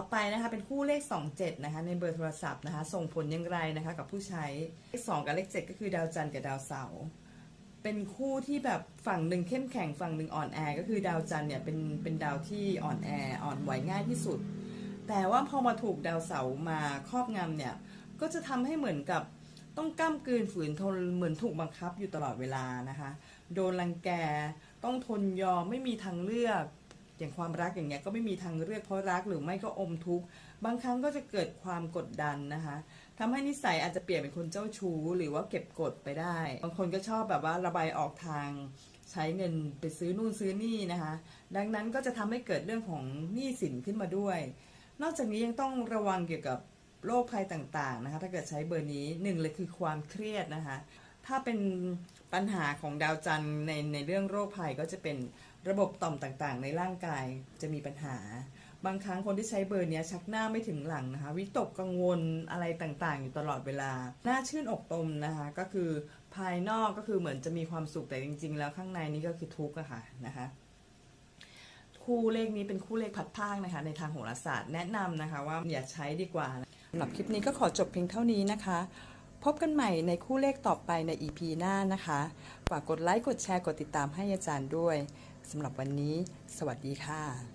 ต่อไปนะคะเป็นคู่เลข 27นะคะในเบอร์โทรศัพท์นะคะส่งผลอย่างไรนะคะกับผู้ใช้เลข2กับเลข 7 ก็คือดาวจันทร์กับดาวเสาร์เป็นคู่ที่แบบฝั่งหนึ่งเข้มแข็งฝั่งหนึ่งอ่อนแอก็คือดาวจันทร์เนี่ยเป็นเป็นดาวที่อ่อนแออ่อนไหวง่ายที่สุด แต่ว่าพอมาถูกดาวเสาร์มาครอบงำเนี่ยก็จะทำให้เหมือนกับต้องก้ามกลืนฝืนทนเหมือนถูกบังคับอยู่ตลอดเวลานะคะ โดนรังแกต้องทนยอมไม่มีทางเลือก อย่างความรักอย่างเงี้ยก็ไม่มีทางเลือกเพราะรักหรือไม่ก็อมทุกข์บางครั้งก็จะเกิดความกดดันนะคะทำให้นิสัยอาจจะเปลี่ยนเป็นคนเจ้าชู้ หรือว่าเก็บกดไปได้ บางคนก็ชอบแบบว่าระบายออกทางใช้เงินไปซื้อนู่นซื้อนี่นะคะ ดังนั้นก็จะทำให้เกิดเรื่องของหนี้สินขึ้นมาด้วย นอกจากนี้ยังต้องระวังเกี่ยวกับโรคภัยต่างๆนะคะ ถ้าเกิดใช้เบอร์นี้หนึ่งเลยคือความเครียดนะคะ ถ้าเป็นปัญหาของดาวจันทร์ในในเรื่องโรคภัยก็จะเป็นระบบต่อมต่างๆ ในร่างกายจะมีปัญหา บางครั้งคนที่ใช้เบอร์เนี้ยชักหน้าไม่ถึงหลังนะคะ วิตกกังวลอะไรต่างๆ อยู่ตลอดเวลา หน้าชื่นอกตมนะคะ ก็คือภายนอกก็คือเหมือนจะมีความสุขแต่จริง ๆ แล้วข้างในนี่ก็คือทุกข์อะค่ะนะคะคู่เลขนี้เป็นคู่เลขพัดพากนะคะ ในทางโหราศาสตร์แนะนำนะคะว่าอย่าใช้ดีกว่าสำหรับคลิปนี้ก็ขอจบเพียงเท่านี้นะคะ พบกันใหม่ในคู่เลขต่อไปใน EP หน้านะคะ ฝากกดไลค์ กดแชร์ กดติดตามให้อาจารย์ด้วยสำหรับวันนี้ สวัสดีค่ะ